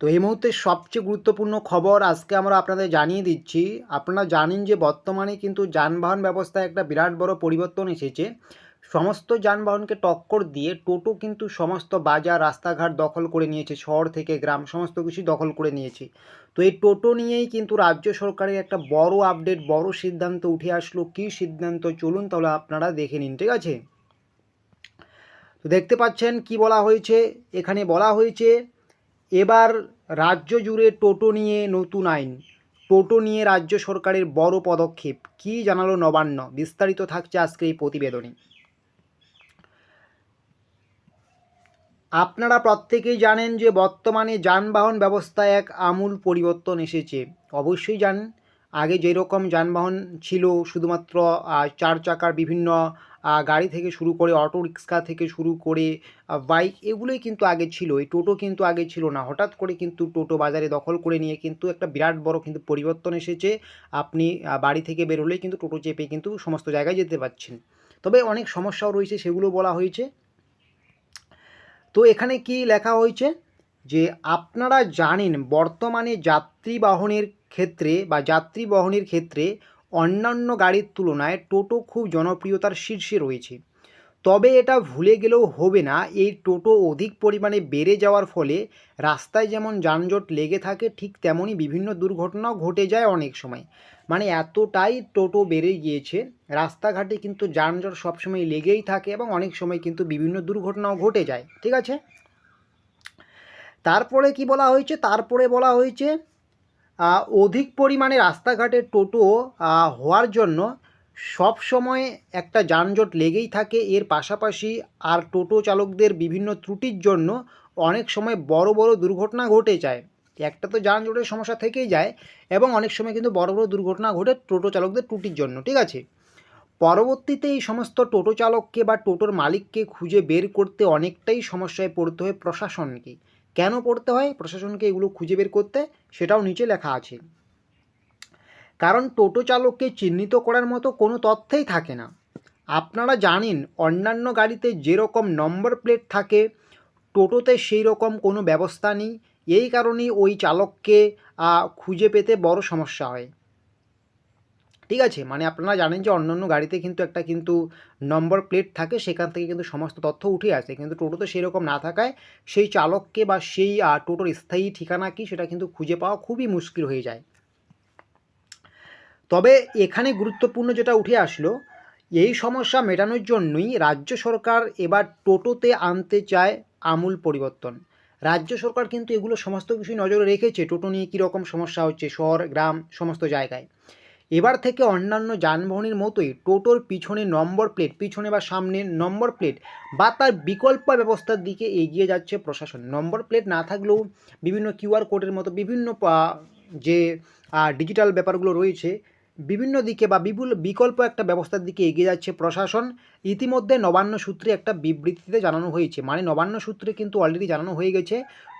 তো এই মুহূর্তে সবচেয়ে গুরুত্বপূর্ণ খবর আজকে আমরা আপনাদের জানিয়ে দিচ্ছি। আপনারা জানেন যে বর্তমানে কিন্তু যানবাহন ব্যবস্থায় একটা বিরাট বড় পরিবর্তন এসেছে। সমস্ত যানবাহনকে টক্কর দিয়ে টোটো কিন্তু সমস্ত বাজার, রাস্তাঘাট দখল করে নিয়েছে, শহর থেকে গ্রাম, সমস্ত কিছু দখল করে নিয়েছে। তো এই টোটো নিয়েই কিন্তু রাজ্য সরকারের একটা বড় আপডেট, বড় সিদ্ধান্ত উঠে আসলো। কী সিদ্ধান্ত? চলুন তাহলে আপনারা দেখে নিন, ঠিক আছে? তো দেখতে পাচ্ছেন কি বলা হয়েছে? এখানে বলা হয়েছে এবার রাজ্য জুড়ে টোটো নিয়ে নতুন আইন। টোটো নিয়ে রাজ্য সরকারের বড় পদক্ষেপ। কি জানালো নবান্ন? বিস্তারিত থাকছে আজকে এই প্রতিবেদনে। আপনারা প্রত্যেকেই জানেন যে বর্তমানে যানবাহন ব্যবস্থায় এক আমূল পরিবর্তন এসেছে। অবশ্যই জানেন আগে যেরকম যানবাহন ছিল শুধুমাত্র চার চাকার বিভিন্ন গাড়ি থেকে শুরু করে অটো রিক্সা থেকে শুরু করে বাইক এগুলোই কিন্তু আগে ছিল। এই টোটো কিন্তু আগে ছিল না। হঠাৎ করে কিন্তু টোটো বাজারে দখল করে নিয়ে কিন্তু একটা বিরাট বড় কিন্তু পরিবর্তন এসেছে। আপনি বাড়ি থেকে বেরোলেই কিন্তু টোটো চেপে কিন্তু সমস্ত জায়গায় যেতে পারছেন। তবে অনেক সমস্যাও রয়েছে সেগুলো বলা হয়েছে। তো এখানে কি লেখা হয়েছে? যে আপনারা জানেন বর্তমানে যাত্রী বাহনের ক্ষেত্রে বা যাত্রী বহনের ক্ষেত্রে অন্যান্য গাড়ির তুলনায় টোটো খুব জনপ্রিয়তার শীর্ষে রয়েছে। তবে এটা ভুলে গেলেও হবে না, এই টোটো অধিক পরিমাণে বেড়ে যাওয়ার ফলে রাস্তায় যেমন যানজট লেগে থাকে, ঠিক তেমনই বিভিন্ন দুর্ঘটনাও ঘটে যায় অনেক সময়। মানে এতটাই টোটো বেড়ে গিয়েছে, রাস্তাঘাটে কিন্তু যানজট সবসময় লেগেই থাকে এবং অনেক সময় কিন্তু বিভিন্ন দুর্ঘটনাও ঘটে যায়, ঠিক আছে? তারপরে কি বলা হয়েছে? তারপরে বলা হয়েছে অধিক পরিমাণে রাস্তাঘাটে টোটো হওয়ার জন্য সব সময় একটা যানজট লেগেই থাকে। এর পাশাপাশি আর টোটো চালকদের বিভিন্ন ত্রুটির জন্য অনেক সময় বড় বড় দুর্ঘটনা ঘটে যায়। একটা তো যানজটের সমস্যা থেকেই যায় এবং অনেক সময় কিন্তু বড় বড় দুর্ঘটনা ঘটে টোটো চালকদের ত্রুটির জন্য, ঠিক আছে? পরবর্তীতে এই সমস্ত টোটো চালককে বা টোটোর মালিককে খুঁজে বের করতে অনেকটাই সমস্যায় পড়তে হয় প্রশাসনকে। কেন পড়তে হয়, প্রশাসনকে এগুলো খুঁজে বের করতে, সেটাও নিচে লেখা আছে। কারণ টোটো চালককে চিহ্নিত করার মতো কোনো তথ্যই থাকে না। আপনারা জানেন, অন্যান্য গাড়িতে যেরকম নম্বর প্লেট থাকে, টোটোতে সেই রকম কোনো ব্যবস্থা নেই। এই কারণেই ওই চালককে খুঁজে পেতে বড় সমস্যা হয়। ঠিক আছে? মানে আপনারা জানেন যে অন্যান্য গাড়িতে কিন্তু একটা কিন্তু নম্বর প্লেট থাকে, সেখান থেকে কিন্তু সমস্ত তথ্য উঠে আসে। কিন্তু টোটোতে সেই রকম না থাকায় সেই চালককে বা সেই টোটোর স্থায়ী ঠিকানা কি সেটা কিন্তু খুঁজে পাওয়া খুবই মুশকিল হয়ে যায়। তবে এখানে গুরুত্বপূর্ণ যেটা উঠে আসলো, এই সমস্যা মেটানোর জন্যই রাজ্য সরকার এবার টোটোতে আনতে চায় আমূল পরিবর্তন। রাজ্য সরকার কিন্তু এগুলো সমস্ত কিছুই নজরে রেখেছে, টোটো নিয়ে কীরকম সমস্যা হচ্ছে, শহর, গ্রাম, সমস্ত জায়গায়। এবার থেকে অন্যান্য যানবাহনের মতোই টোটোর পিছনে নম্বর প্লেট, পিছনে বা সামনে নম্বর প্লেট বা তার বিকল্প ব্যবস্থার দিকে এগিয়ে যাচ্ছে প্রশাসন। নম্বর প্লেট না থাকলেও বিভিন্ন কিউআর কোডের মতো বিভিন্ন যে ডিজিটাল ব্যাপারগুলো রয়েছে, বিভিন্ন দিকে বা বিপুল বিকল্প একটা ব্যবস্থার দিকে এগিয়ে যাচ্ছে প্রশাসন। ইতিমধ্যে নবান্ন সূত্রে একটা বিবৃতিতে জানানো হয়েছে। মানে নবান্ন সূত্রে কিন্তু অলরেডি জানানো হয়ে গেছে।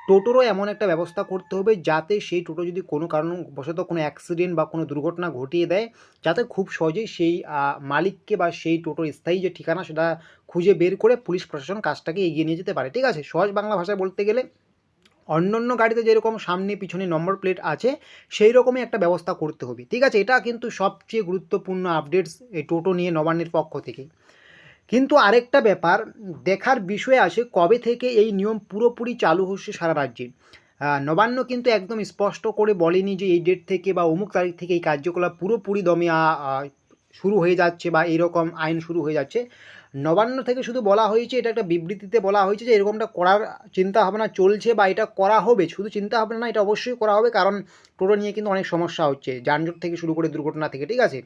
টোটোরও এমন একটা ব্যবস্থা করতে হবে যাতে সেই টোটো যদি কোনো কারণবশত কোনো অ্যাক্সিডেন্ট বা কোনো দুর্ঘটনা ঘটিয়ে দেয়, যাতে খুব সহজেই সেই মালিককে বা সেই টোটোর স্থায়ী যে ঠিকানা সেটা খুঁজে বের করে পুলিশ প্রশাসন কাজটাকে এগিয়ে নিয়ে যেতে পারে। ঠিক আছে? সহজ বাংলা ভাষায় বলতে গেলে অন্যান্য গাড়িতে যেরকম সামনে পিছনে নম্বর প্লেট আছে, সেই রকমই একটা ব্যবস্থা করতে হবে। ঠিক আছে? এটা কিন্তু সবচেয়ে গুরুত্বপূর্ণ আপডেটস এই টোটো নিয়ে নবান্নের পক্ষ থেকে। কিন্তু আরেকটা ব্যাপার, দেখার বিষয় আছে কবে থেকে এই নিয়ম পুরোপুরি চালু হচ্ছে সারা রাজ্যে। নবান্ন কিন্তু একদম স্পষ্ট করে বলেনি যে এই ডেট থেকে বা অমুক তারিখ থেকে এই কার্যকলাপ পুরোপুরি দমে শুরু হয়ে যাচ্ছে বা এইরকম আইন শুরু হয়ে যাচ্ছে। নবান্ন থেকে শুধু বলা হয়েছে, এটা একটা বিবৃতিতে বলা হয়েছে যে এরকমটা করার চিন্তা ভাবনা চলছে বা এটা করা হবে। শুধু চিন্তা ভাবনা না, এটা অবশ্যই করা হবে কারণ টোটো নিয়ে কিন্তু অনেক সমস্যা হচ্ছে, যানজট থেকে শুরু করে দুর্ঘটনা থেকে, ঠিক আছে?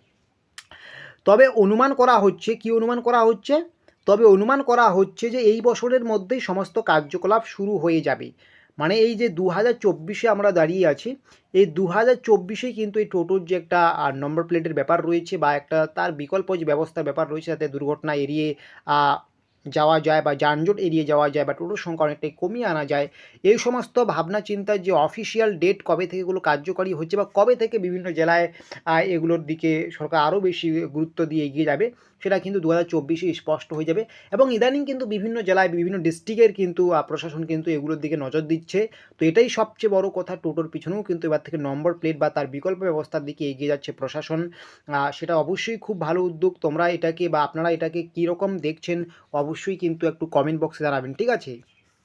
তবে অনুমান করা হচ্ছে, কি অনুমান করা হচ্ছে? তবে অনুমান করা হচ্ছে যে এই বছরের মধ্যেই সমস্ত কার্যকলাপ শুরু হয়ে যাবে। মানে এই যে দু হাজার চব্বিশে আমরা দাঁড়িয়ে আছি, এই দু হাজার চব্বিশেই কিন্তু এই টোটোর যে একটা নম্বর প্লেটের ব্যাপার রয়েছে বা একটা তার বিকল্প যে ব্যবস্থার ব্যাপার রয়েছে যাতে দুর্ঘটনা এড়িয়ে যাওয়া যায় বা যানজট এড়িয়ে যাওয়া যায় বা টোটোর সংখ্যা অনেকটাই কমিয়ে আনা যায়, এই সমস্ত ভাবনা চিন্তার যে অফিসিয়াল ডেট কবে থেকে এগুলো কার্যকরী হচ্ছে বা কবে থেকে বিভিন্ন জেলায় এগুলোর দিকে সরকার আরও বেশি গুরুত্ব দিয়ে এগিয়ে যাবে সেটা কিন্তু দু হাজার চব্বিশে স্পষ্ট হয়ে যাবে এবং ইদানিং কিন্তু বিভিন্ন জেলায় বিভিন্ন ডিস্ট্রিক্টের কিন্তু প্রশাসন কিন্তু এগুলোর দিকে নজর দিচ্ছে। তো এটাই সবচেয়ে বড় কথা, টোটোর পিছনেও কিন্তু এবার থেকে নম্বর প্লেট বা তার বিকল্প ব্যবস্থার দিকে এগিয়ে যাচ্ছে প্রশাসন। সেটা অবশ্যই খুব ভালো উদ্যোগ। তোমরা এটাকে বা আপনারা এটাকে কীরকম দেখছেন, অবশ্যই কিন্তু একটু কমেন্ট বক্সে জানাবেন, ঠিক আছে?